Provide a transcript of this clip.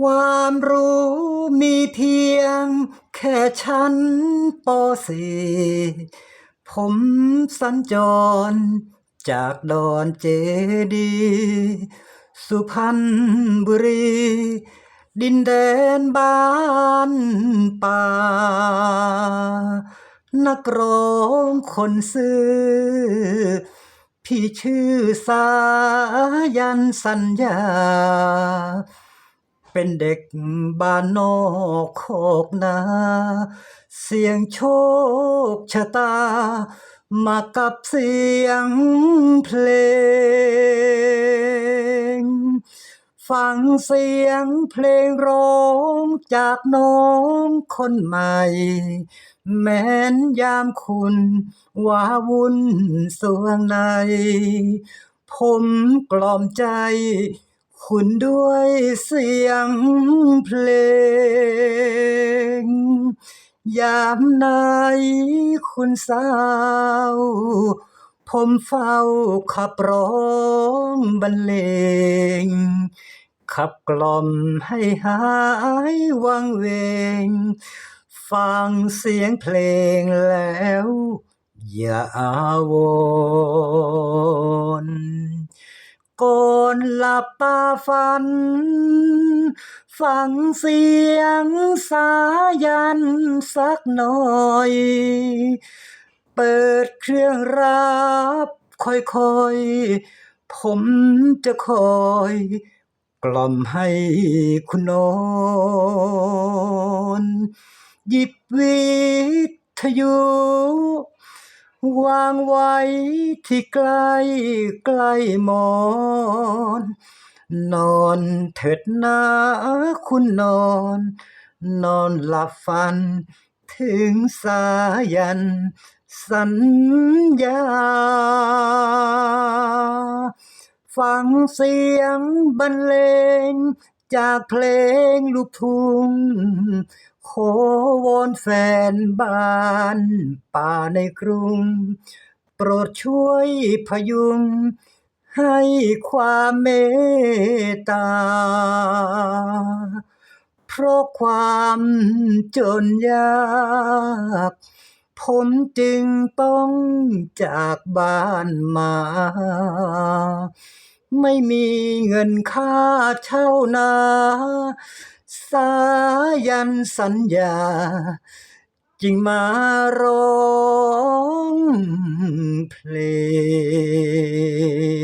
ความรู้มีเพียง แค่ชั้นปสี่ผมสัญจร จากดอนเจดีย์สุพรรณบุรี ดินแดนบ้านป่า นักร้องคนซื่อพี่ชื่อสายันสัญญา เป็นเด็กบ้านนอกโคกนาเสียงโชคชะตา มากับเสียงเพลง ฟังเสียงเพลงร้องจากน้องคนใหม่ แม้นยามคุณว้าวุ่นสวงใน ผมกล่อมใจ คุณด้วยเสียงเพลง ยามไหนคุณเศร้าผมเฝ้าขับร้องบรรเลง ขับกล่อมให้หายวังเวง ฟังเสียงเพลงแล้ว อย่าอาวรณ์ก่ อนหลับตาฝัน ฟังเสียงสายันสักหน่อย เปิดเครื่องรับค่อยๆ ผมจะคอย กล่อมให้คุณนอน หยิบวิทยุ วางไว้ที่ใกล้ใกล้มอน นอนเถิดนะคุณนอน นอนหลับฝัน ถึงสายัน สัญญา ฟังเสียงบรรเลงจากเพลงลูกทุ่ง ขอวอนแฟนบ้านป่าในกรุง โปรดช่วยพยุง ให้ความเมตตา เพราะความจนยากผมจึงต้องจากบ้านมา ไม่มีเงินค่าเช่านา สายันสัญญาจึงมาร้องเพลง